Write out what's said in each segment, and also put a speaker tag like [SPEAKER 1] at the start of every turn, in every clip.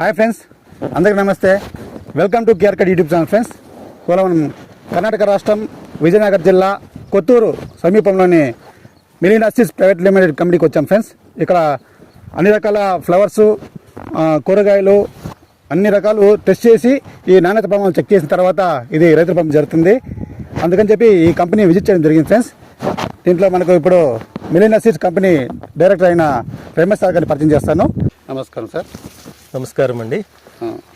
[SPEAKER 1] Hi friends అందరికీ నమస్తే. Welcome to కేర్కట్ యూట్యూబ్ ఛానల్ ఫ్రెండ్స్ ఇవాళ మనం కర్ణాటక రాష్ట్రం విజయనగరం జిల్లా కొత్తూరు సమీపంలోని మిలియన్ అసిస్ ప్రైవేట్ లిమిటెడ్ కంపెనీకి వచ్చాం ఫ్రెండ్స్ ఇక్కడ అన్ని రకాల ఫ్లవర్స్ కూరగాయలు అన్ని రకాలు టెస్ట్ చేసి ఈ నాణ్యత ప్రమాణాలు చెక్ చేసిన తర్వాత ఇది రైతుల పంపం జరుగుతుంది. అందుకని చెప్పి ఈ కంపెనీ విజిట్ చేయడం జరిగింది ఫ్రెండ్స్ దీంట్లో మనకు ఇప్పుడు మిలియన్ అసిస్ కంపెనీ డైరెక్టర్ అయిన ప్రేమేశ్ సార్ గారిని పరిచయం చేస్తాను. నమస్కారం సార్.
[SPEAKER 2] నమస్కారం అండి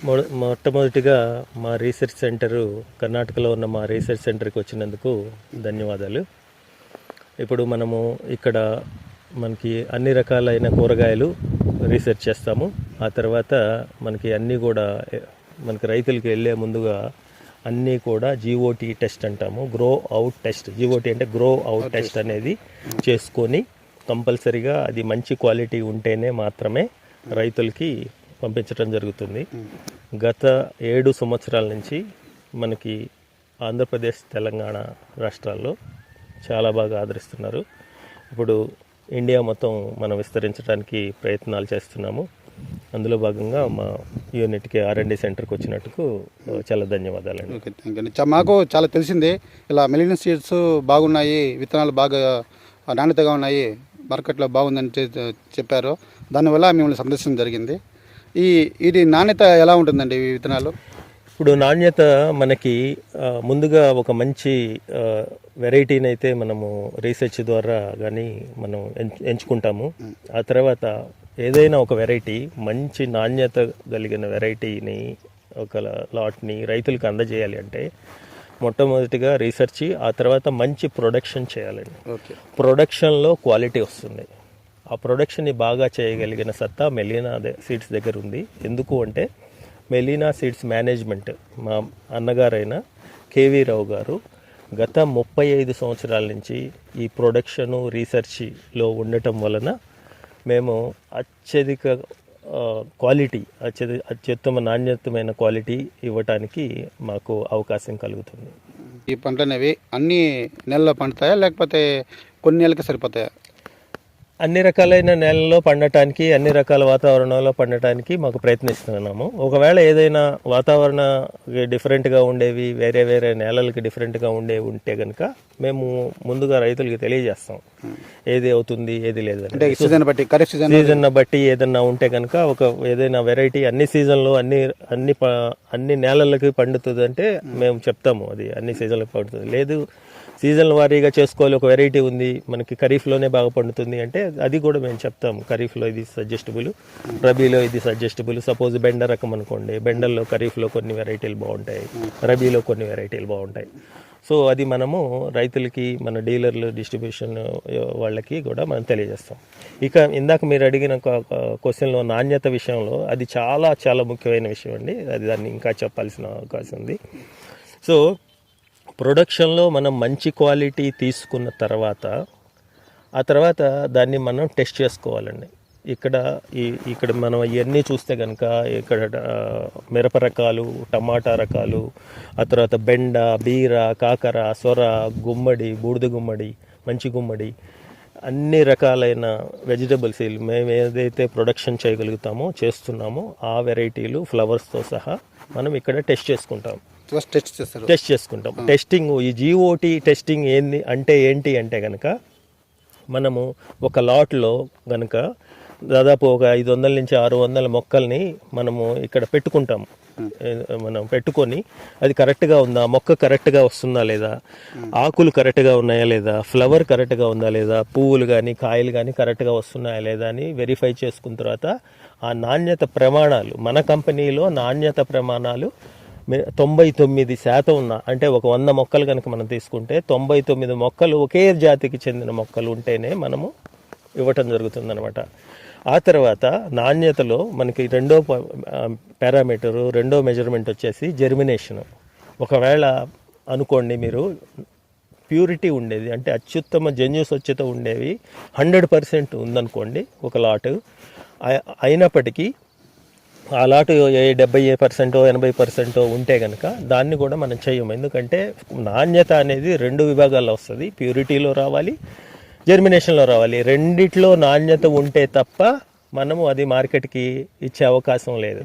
[SPEAKER 2] మొ- మొట్టమొదటిగా మా రీసెర్చ్ సెంటరు కర్ణాటకలో ఉన్న మా రీసెర్చ్ సెంటర్కి వచ్చినందుకు ధన్యవాదాలు. ఇప్పుడు మనము ఇక్కడ మనకి అన్ని రకాలైన కూరగాయలు రీసెర్చ్ చేస్తాము. ఆ తర్వాత మనకి అన్నీ కూడా మనకి రైతులకి వెళ్ళే ముందుగా అన్నీ కూడా జీఓటీ టెస్ట్ అంటాము. గ్రో అవుట్ టెస్ట్ జీఓటీ అంటే గ్రో అవుట్ టెస్ట్ అనేది చేసుకొని కంపల్సరీగా అది మంచి క్వాలిటీ ఉంటేనే మాత్రమే రైతులకి పంపించడం జరుగుతుంది. గత ఏడు సంవత్సరాల నుంచి మనకి ఆంధ్రప్రదేశ్ తెలంగాణ రాష్ట్రాల్లో చాలా బాగా ఆదరిస్తున్నారు. ఇప్పుడు ఇండియా మొత్తం మనం విస్తరించడానికి ప్రయత్నాలు చేస్తున్నాము. అందులో భాగంగా మా యూనిట్కి ఆర్ఎండి సెంటర్కి వచ్చినట్టుకు చాలా ధన్యవాదాలండి.
[SPEAKER 1] ఓకే థ్యాంక్ యూ చ- మాకు చాలా తెలిసింది. ఇలా మిలియన్ సీడ్స్ బాగున్నాయి విత్తనాలు బాగా నాణ్యతగా ఉన్నాయి మార్కెట్లో బాగుందని చెప్పారు. దానివల్ల మిమ్మల్ని సందర్శించడం జరిగింది. ఈ ఇది నాణ్యత ఎలా ఉంటుందండి ఈ విత్తనాలు?
[SPEAKER 2] ఇప్పుడు నాణ్యత మనకి ముందుగా ఒక మంచి వెరైటీని అయితే మనము రీసెర్చ్ ద్వారా కానీ మనం ఎంచు- ఎంచుకుంటాము. ఆ తర్వాత ఏదైనా ఒక వెరైటీ మంచి నాణ్యత కలిగిన వెరైటీని ఒక లాట్ని రైతులకు అందజేయాలి అంటే మొట్టమొదటిగా రీసెర్చ్ ఆ తర్వాత మంచి ప్రొడక్షన్ చేయాలండి. ప్రొడక్షన్లో క్వాలిటీ వస్తుంది. ఆ ప్రొడక్షన్ని బాగా చేయగలిగిన సత్తా మెలీనా సీడ్స్ దగ్గర ఉంది ఎందుకు అంటే మెలీనా సీడ్స్ మేనేజ్మెంట్ మా అన్నగారైన కేవీ రావు గారు గత ముప్పై ఐదు సంవత్సరాల నుంచి ఈ ప్రొడక్షను రీసెర్చ్లో ఉండటం వలన మేము అత్యధిక క్వాలిటీ అత్యధి అత్యుత్తమ నాణ్యతమైన క్వాలిటీ ఇవ్వటానికి మాకు అవకాశం కలుగుతుంది.
[SPEAKER 1] ఈ పంటలు అనేవి అన్ని నెలల్లో పండుతాయా? లేకపోతే కొన్ని నెలలకి సరిపోతాయా?
[SPEAKER 2] అన్ని రకాలైన నేలల్లో పండటానికి అన్ని రకాల వాతావరణంలో పండటానికి మాకు ప్రయత్నిస్తున్నాము. ఒకవేళ ఏదైనా వాతావరణ డిఫరెంట్గా ఉండేవి వేరే వేరే నేలలకి డిఫరెంట్గా ఉండేవి ఉంటే కనుక మేము ముందుగా రైతులకి తెలియజేస్తాం. ఏది అవుతుంది ఏది లేదని
[SPEAKER 1] సీజన్ బట్టి ఖరీఫ్ సీజన్
[SPEAKER 2] సీజన్ బట్టి ఏదన్నా ఉంటే కనుక ఒక ఏదైనా వెరైటీ అన్ని సీజన్లో అన్ని అన్ని అన్ని నేలలకి పండుతుంది అంటే మేము చెప్తాము. అది అన్ని సీజన్లకు పండుతుంది. లేదు సీజన్ వారీగా చేసుకోవాలి ఒక వెరైటీ ఉంది మనకి ఖరీఫ్లోనే బాగా పండుతుంది అంటే అది కూడా మేము చెప్తాము ఖరీఫ్లో ఇది సజెస్టబుల్ రబీలో ఇది సజెస్టబుల్. సపోజ్ బెండ రకం అనుకోండి బెండల్లో ఖరీఫ్లో కొన్ని వెరైటీలు బాగుంటాయి రబీలో కొన్ని వెరైటీలు బాగుంటాయి. సో అది మనము రైతులకి మన డీలర్లు డిస్ట్రిబ్యూషన్ వాళ్ళకి కూడా మనం తెలియజేస్తాం. ఇక ఇందాక మీరు అడిగిన క్వశ్చన్లో నాణ్యత విషయంలో అది చాలా చాలా ముఖ్యమైన విషయం అండి. అది దాన్ని ఇంకా చెప్పాల్సిన అవకాశం ఉంది. సో ప్రొడక్షన్లో మనం మంచి క్వాలిటీ తీసుకున్న తర్వాత ఆ తర్వాత దాన్ని మనం టెస్ట్ చేసుకోవాలండి. ఇక్కడ ఈ ఇక్కడ మనం ఇవన్నీ చూస్తే కనుక ఇక్కడ మిరప రకాలు టమాటా రకాలు ఆ తర్వాత బెండ బీర కాకర సొర గుమ్మడి బూడిద గుమ్మడి మంచి గుమ్మడి అన్ని రకాలైన వెజిటబుల్స్ మేము ఏదైతే ప్రొడక్షన్ చేయగలుగుతామో చేస్తున్నామో ఆ వెరైటీలు ఫ్లవర్స్తో సహా మనం ఇక్కడ టెస్ట్ చేసుకుంటాం.
[SPEAKER 1] ఫస్ట్ టెస్ట్ చేస్తారు.
[SPEAKER 2] టెస్ట్ చేసుకుంటాం. టెస్టింగ్ ఈ జీఓటీ టెస్టింగ్ ఏంది అంటే ఏంటి అంటే కనుక మనము ఒక లాట్లో గనుక దాదాపు ఒక ఐదు వందల నుంచి ఆరు వందల మొక్కల్ని మనము ఇక్కడ పెట్టుకుంటాము ఏ, మనం పెట్టుకొని అది కరెక్ట్గా ఉందా? మొక్క కరెక్ట్గా వస్తుందా లేదా? ఆకులు కరెక్ట్గా ఉన్నాయా లేదా? ఫ్లవర్ కరెక్ట్గా ఉందా లేదా? పువ్వులు కానీ కాయలు కానీ కరెక్ట్గా వస్తున్నాయా లేదా అని వెరిఫై చేసుకున్న తర్వాత ఆ నాణ్యత ప్రమాణాలు మన కంపెనీలో నాణ్యత ప్రమాణాలు తొంభై తొమ్మిది శాతం ఉన్న అంటే ఒక వంద మొక్కలు కనుక మనం తీసుకుంటే తొంభై తొమ్మిది మొక్కలు ఒకే జాతికి చెందిన మొక్కలు ఉంటేనే మనము ఇవ్వటం జరుగుతుందనమాట ఆ తర్వాత నాణ్యతలో మనకి రెండో పారామీటరు రెండో మెజర్మెంట్ వచ్చేసి జెర్మినేషన్ ఒకవేళ అనుకోండి మీరు ప్యూరిటీ ఉండేది అంటే అత్యుత్తమ జన్యు స్వచ్ఛత ఉండేవి హండ్రెడ్ పర్సెంట్ ఉందనుకోండి ఒక లాటు అయినప్పటికీ ఆ లాటు ఏ డెబ్బై పర్సెంటో ఎనభై పర్సెంటో ఉంటే కనుక దాన్ని కూడా మనం చేయము ఎందుకంటే నాణ్యత అనేది రెండు విభాగాల్లో వస్తుంది. ప్యూరిటీలో రావాలి జర్మినేషన్లో రావాలి. రెండిట్లో నాణ్యత ఉంటే తప్ప మనము అది మార్కెట్కి ఇచ్చే అవకాశం లేదు.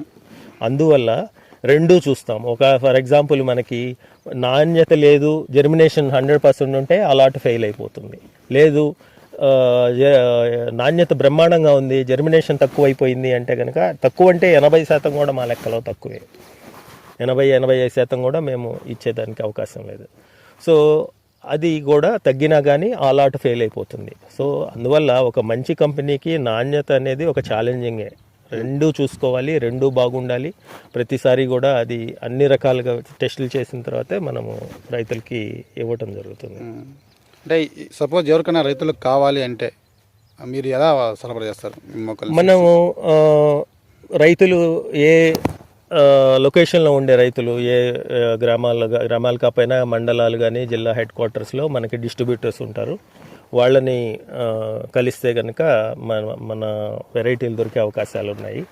[SPEAKER 2] అందువల్ల రెండూ చూస్తాం. ఒక ఫర్ ఎగ్జాంపుల్ మనకి నాణ్యత లేదు జర్మినేషన్ హండ్రెడ్ పర్సెంట్ ఉంటే అలాట్ ఫెయిల్ అయిపోతుంది. లేదు నాణ్యత బ్రహ్మాండంగా ఉంది జర్మినేషన్ తక్కువ అయిపోయింది అంటే కనుక తక్కువ అంటే ఎనభై శాతం కూడా మా లెక్కలో తక్కువే. ఎనభై ఎనభై ఐదు శాతం కూడా మేము ఇచ్చేదానికి అవకాశం లేదు. సో అది కూడా తగ్గినా కానీ ఆల్ అవుట్ ఫెయిల్ అయిపోతుంది. సో అందువల్ల ఒక మంచి కంపెనీకి నాణ్యత అనేది ఒక ఛాలెంజింగే రెండు చూసుకోవాలి రెండు బాగుండాలి. ప్రతిసారి కూడా అది అన్ని రకాలుగా టెస్టులు చేసిన తర్వాతే మనము రైతులకి ఇవ్వటం జరుగుతుంది.
[SPEAKER 1] అంటే సపోజ్ ఎవరికైనా రైతులకు కావాలి అంటే మీరు ఎలా సరఫరా చేస్తారు? మొక్కలు
[SPEAKER 2] మనము రైతులు ఏ లొకేషన్లో ఉండే రైతులు ఏ ఆ, గ్రామాల్లో గా- గ్రామాలు కాకపోయినా మండలాలు కానీ జిల్లా హెడ్ క్వార్టర్స్లో మనకి డిస్ట్రిబ్యూటర్స్ ఉంటారు. వాళ్ళని కలిస్తే కనుక మన మన వెరైటీలు దొరికే అవకాశాలు ఉన్నాయి.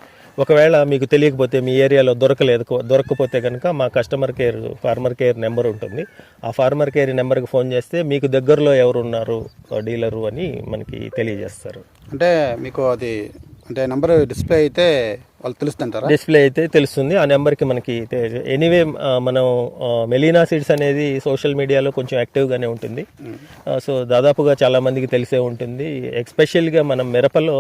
[SPEAKER 2] ఒకవేళ మీకు తెలియకపోతే మీ ఏరియాలో దొరకలేదు దొరకకపోతే కనుక మా customer care farmer care number ఉంటుంది. ఆ ఫార్మర్ కేర్ నెంబర్కి ఫోన్ చేస్తే మీకు దగ్గరలో ఎవరు ఉన్నారు డీలరు అని మనకి తెలియజేస్తారు.
[SPEAKER 1] అంటే మీకు అది అంటే నంబర్ డిస్ప్లే అయితే వాళ్ళు తెలుస్తుంటారా?
[SPEAKER 2] డిస్ప్లే అయితే తెలుస్తుంది. ఆ నెంబర్కి మనకి ఎనీవే మనం మెలీనా సీడ్స్ అనేది సోషల్ మీడియాలో కొంచెం యాక్టివ్గానే ఉంటుంది. సో దాదాపుగా చాలా మందికి తెలిసే ఉంటుంది. ఎక్స్పెషల్గా మనం మిరపలో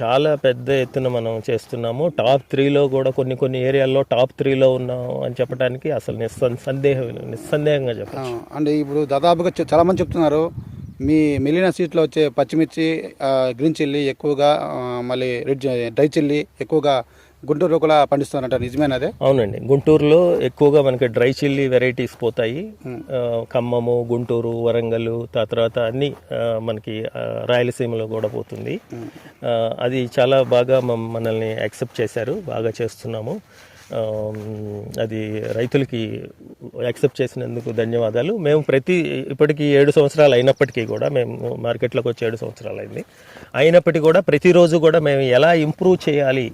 [SPEAKER 2] చాలా పెద్ద ఎత్తున మనం చేస్తున్నాము. టాప్ త్రీలో కూడా కొన్ని కొన్ని ఏరియాల్లో టాప్ త్రీలో ఉన్నాం అని చెప్పడానికి అసలు నిస్సం సందేహం నిస్సందేహంగా చెప్పచ్చు.
[SPEAKER 1] అంటే ఇప్పుడు దాదాపుగా చాలామంది చాలా మంది చెప్తున్నారు మీ మిలిన సీట్లో వచ్చే పచ్చిమిర్చి గ్రీన్ చిల్లీ ఎక్కువగా మళ్ళీ రెడ్ డ్రై చిల్లీ ఎక్కువగా గుంటూరు కూడా పండిస్తున్నారంట. నిజమేనదే
[SPEAKER 2] అవునండి. గుంటూరులో ఎక్కువగా మనకి డ్రై చిల్లీ వెరైటీస్ పోతాయి. ఖమ్మము గుంటూరు వరంగల్ తర్వాత అన్ని మనకి రాయలసీమలో కూడా పోతుంది. అది చాలా బాగా మనల్ని యాక్సెప్ట్ చేశారు. బాగా చేస్తున్నాము. అది రైతులకి యాక్సెప్ట్ చేసినందుకు ధన్యవాదాలు. మేము ప్రతి ఇప్పటికి ఏడు సంవత్సరాలు అయినప్పటికీ కూడా మేము మార్కెట్లోకి వచ్చి ఏడు సంవత్సరాలు అయింది. అయినప్పటికీ కూడా ప్రతిరోజు కూడా మేము ఎలా ఇంప్రూవ్ చేయాలి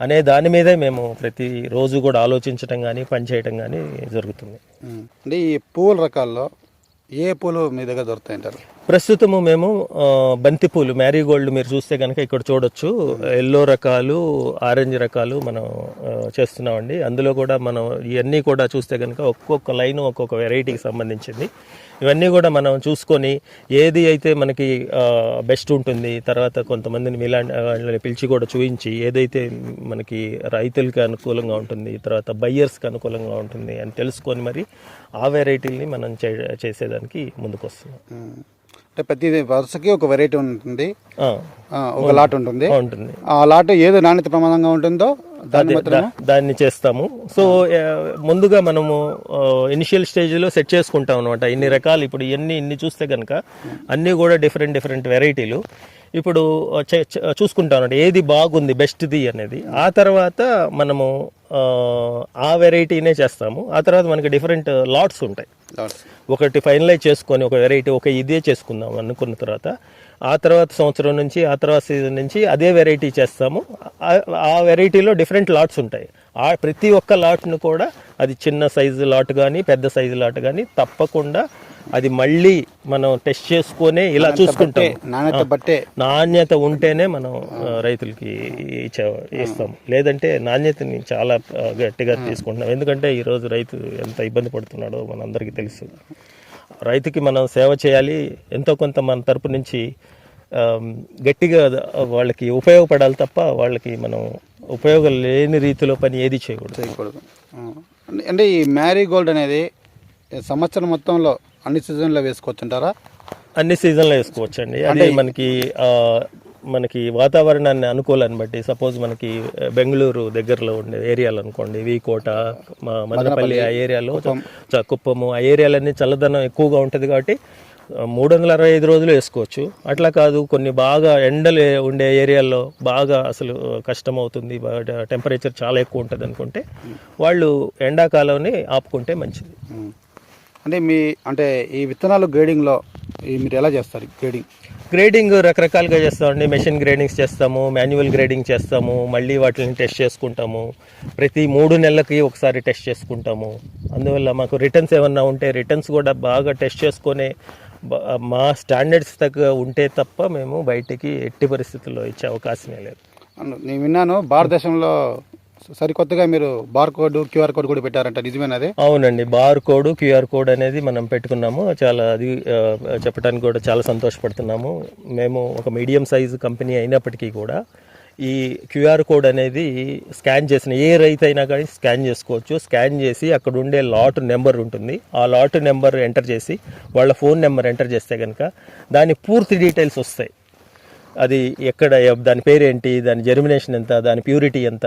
[SPEAKER 2] అనే దాని మీదే మేము ప్రతి రోజు కూడా ఆలోచించడం కానీ పనిచేయటం కానీ జరుగుతుంది.
[SPEAKER 1] అంటే ఈ పూల రకాల్లో ఏ పూలు మీ దగ్గర దొరుకుతాయంటారు?
[SPEAKER 2] ప్రస్తుతము మేము బంతిపూలు మ్యారీగోల్డ్ మీరు చూస్తే కనుక ఇక్కడ చూడొచ్చు. ఎల్లో రకాలు ఆరెంజ్ రకాలు మనం చేస్తున్నామండి. అందులో కూడా మనం ఇవన్నీ కూడా చూస్తే కనుక ఒక్కొక్క లైన్ ఒక్కొక్క వెరైటీకి సంబంధించింది. ఇవన్నీ కూడా మనం చూసుకొని ఏది అయితే మనకి బెస్ట్ ఉంటుంది తర్వాత కొంతమందిని మిలా పిలిచి కూడా చూపించి ఏదైతే మనకి రైతులకి అనుకూలంగా ఉంటుంది తర్వాత బయ్యర్స్కి అనుకూలంగా ఉంటుంది అని తెలుసుకొని మరి ఆ వెరైటీని మనం చే చేసేదానికి ముందుకు వస్తున్నాం
[SPEAKER 1] అంటే ప్రతి వరుసకి ఒక వెరైటీ ఉంటుంది. ఒక లాట్ ఉంటుంది.
[SPEAKER 2] ఉంటుంది.
[SPEAKER 1] ఆ లాట్ ఏదో నాణ్యత ప్రమాదంగా ఉంటుందో దాన్ని
[SPEAKER 2] దాన్ని చేస్తాము. సో ముందుగా మనము ఇనిషియల్ స్టేజ్లో సెట్ చేసుకుంటాం అనమాట ఇన్ని రకాలు ఇప్పుడు ఇన్ని ఇన్ని చూస్తే కనుక అన్నీ కూడా డిఫరెంట్ డిఫరెంట్ వెరైటీలు ఇప్పుడు చూసుకుంటాం అనమాట ఏది బాగుంది బెస్ట్ది అనేది. ఆ తర్వాత మనము ఆ, వెరైటీనే చేస్తాము. ఆ తర్వాత మనకి డిఫరెంట్ లాట్స్ ఉంటాయి. ఒకటి ఫైనలైజ్ చేసుకొని ఒక వెరైటీ ఒక ఇదే చేసుకుందాం అనుకున్న తర్వాత ఆ తర్వాత సంవత్సరం నుంచి ఆ తర్వాత సీజన్ నుంచి అదే వెరైటీ చేస్తాము. ఆ- వెరైటీలో డిఫరెంట్ లాట్స్ ఉంటాయి. ఆ ప్రతి ఒక్క లాట్ను కూడా అది చిన్న సైజు లాట్ కానీ పెద్ద సైజు లాట్ కానీ తప్పకుండా అది మళ్ళీ మనం టెస్ట్ చేసుకొని ఇలా చూసుకుంటాం
[SPEAKER 1] నాణ్యత బట్టే.
[SPEAKER 2] నాణ్యత ఉంటేనే మనం రైతులకి ఇస్తాం లేదంటే నాణ్యతని చాలా గట్టిగా తీసుకుంటున్నాం. ఎందుకంటే ఈరోజు రైతు ఎంత ఇబ్బంది పడుతున్నాడో మనందరికీ తెలుసు. రైతుకి మనం సేవ చేయాలి. ఎంతో కొంత మన తరపు నుంచి గట్టిగా వాళ్ళకి ఉపయోగపడాలి తప్ప వాళ్ళకి మనం ఉపయోగం లేని రీతిలో పని ఏది చేయకూడదు.
[SPEAKER 1] చేయకూడదు. అంటే- అంటే ఈ మ్యారీ గోల్డ్ అనేది సంవత్సరం మొత్తంలో అన్ని సీజన్లో వేసుకోవచ్చు అంటారా
[SPEAKER 2] అన్ని సీజన్లో వేసుకోవచ్చండి. అది మనకి ఆ, మనకి వాతావరణాన్ని అనుకూలాన్ని బట్టి సపోజ్ మనకి బెంగళూరు దగ్గరలో ఉండే ఏరియాలు అనుకోండి వీకోట మా మదనపల్లి ఆ ఏరియాలో కుప్పము ఆ ఏరియాలన్నీ చల్లదనం ఎక్కువగా ఉంటుంది కాబట్టి మూడు వందల అరవై ఐదు రోజులు వేసుకోవచ్చు. అట్లా కాదు కొన్ని బాగా ఎండలు ఉండే ఏరియాల్లో బాగా అసలు కష్టం అవుతుంది టెంపరేచర్ చాలా ఎక్కువ ఉంటుంది అనుకుంటే వాళ్ళు ఎండాకాలంని ఆపుకుంటే మంచిది.
[SPEAKER 1] అంటే మీ అంటే ఈ విత్తనాలు గ్రేడింగ్లో మీరు ఎలా చేస్తారు గ్రేడింగ్?
[SPEAKER 2] గ్రేడింగ్ రకరకాలుగా చేస్తామండి. మెషిన్ గ్రేడింగ్స్ చేస్తాము మాన్యువల్ గ్రేడింగ్ చేస్తాము మళ్ళీ వాటిని టెస్ట్ చేసుకుంటాము. ప్రతి మూడు నెలలకి ఒకసారి టెస్ట్ చేసుకుంటాము. అందువల్ల మాకు రిటర్న్స్ ఏమన్నా ఉంటే రిటర్న్స్ కూడా బాగా టెస్ట్ చేసుకొని మా స్టాండర్డ్స్ తగ్గ ఉంటే తప్ప మేము బయటికి ఎట్టి పరిస్థితుల్లో ఇచ్చే అవకాశమే లేదు.
[SPEAKER 1] నేను విన్నాను భారతదేశంలో సరికొత్తగా మీరు బార్ కోడ్ క్యూఆర్ కోడ్ కూడా పెట్టారంట నిజమేనది?
[SPEAKER 2] అవునండి బార్ కోడ్ క్యూఆర్ కోడ్ అనేది మనం పెట్టుకున్నాము. చాలా అది చెప్పడానికి కూడా చాలా సంతోషపడుతున్నాము. మేము ఒక మీడియం సైజు కంపెనీ అయినప్పటికీ కూడా ఈ క్యూఆర్ కోడ్ అనేది స్కాన్ చేసిన ఏ రైతు అయినా కానీ స్కాన్ చేసుకోవచ్చు. స్కాన్ చేసి అక్కడ ఉండే లాట్ నెంబర్ ఉంటుంది. ఆ లాట్ నెంబర్ ఎంటర్ చేసి వాళ్ళ ఫోన్ నెంబర్ ఎంటర్ చేస్తే కనుక దాని పూర్తి డీటెయిల్స్ వస్తాయి. అది ఎక్కడ దాని పేరేంటి దాని జర్మినేషన్ ఎంత దాని ప్యూరిటీ ఎంత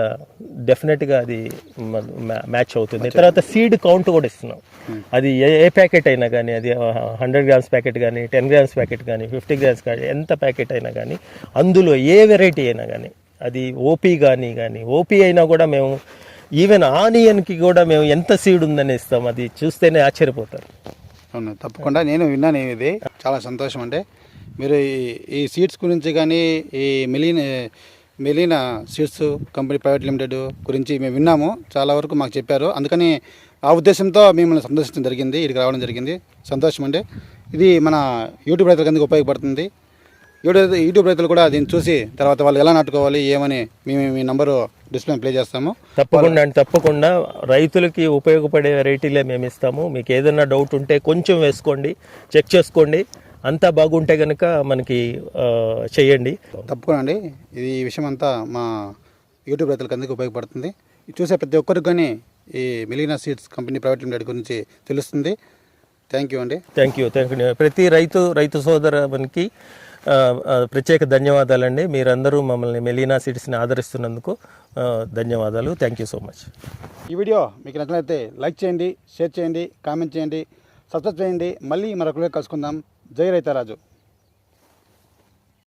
[SPEAKER 2] డెఫినెట్గా అది మ్యాచ్ అవుతుంది. తర్వాత సీడ్ కౌంట్ కూడా ఇస్తున్నాం. అది ఏ ఏ ప్యాకెట్ అయినా కానీ అది హండ్రెడ్ గ్రామ్స్ ప్యాకెట్ కానీ టెన్ గ్రామ్స్ ప్యాకెట్ కానీ ఫిఫ్టీ గ్రామ్స్ కానీ ఎంత ప్యాకెట్ అయినా కానీ అందులో ఏ వెరైటీ అయినా కానీ అది ఓపీ కానీ కానీ ఓపీ అయినా కూడా మేము ఈవెన్ ఆనియన్కి కూడా మేము ఎంత సీడ్ ఉందని ఇస్తాం అది చూస్తేనే ఆశ్చర్యపోతారు.
[SPEAKER 1] అవును తప్పకుండా. నేను విన్నాను ఇది. చాలా సంతోషం అంటే. మీరు ఈ సీడ్స్ సీట్స్ గురించి కానీ ఈ Milina Melina seeds company private limited గురించి మేము విన్నాము. చాలా వరకు మాకు చెప్పారు. అందుకని ఆ ఉద్దేశంతో మిమ్మల్ని సందర్శించడం జరిగింది. ఇక్కడికి రావడం జరిగింది. సంతోషం అండి ఇది మన యూట్యూబ్ రైతులకు ఎందుకు ఉపయోగపడుతుంది. యూట్యూబ్ యూట్యూబ్ రైతులు కూడా దీన్ని చూసి తర్వాత వాళ్ళు ఎలా నాటుకోవాలి ఏమని మేము మీ నంబరు డిస్ప్లే ప్లే చేస్తాము.
[SPEAKER 2] తప్పకుండా అండి తప్పకుండా. రైతులకి ఉపయోగపడే వెరైటీలే మేము ఇస్తాము. మీకు ఏదైనా డౌట్ ఉంటే కొంచెం వేసుకోండి చెక్ చేసుకోండి. అంతా బాగుంటే కనుక మనకి ఆ, చెయ్యండి
[SPEAKER 1] తప్పకుండా అండి. ఇది ఈ విషయం అంతా మా యూట్యూబ్ రైతులకు అందరికీ ఉపయోగపడుతుంది. చూసే ప్రతి ఒక్కరికి కానీ ఈ Melina seeds company private limited గురించి తెలుస్తుంది. థ్యాంక్ యూ అండి.
[SPEAKER 2] Thank you thank you. ప్రతి రైతు రైతు సోదరునికి ప్రత్యేక ధన్యవాదాలండి. మీరందరూ మమ్మల్ని మెలీనా సిటీస్ని ఆదరిస్తున్నందుకు ధన్యవాదాలు. థ్యాంక్ యూ సో మచ్
[SPEAKER 1] ఈ వీడియో మీకు నచ్చినట్లయితే లైక్ చేయండి షేర్ చేయండి కామెంట్ చేయండి సబ్స్క్రైబ్ చేయండి. మళ్ళీ మరొకరు కలుసుకుందాం. జై రైతారాజు.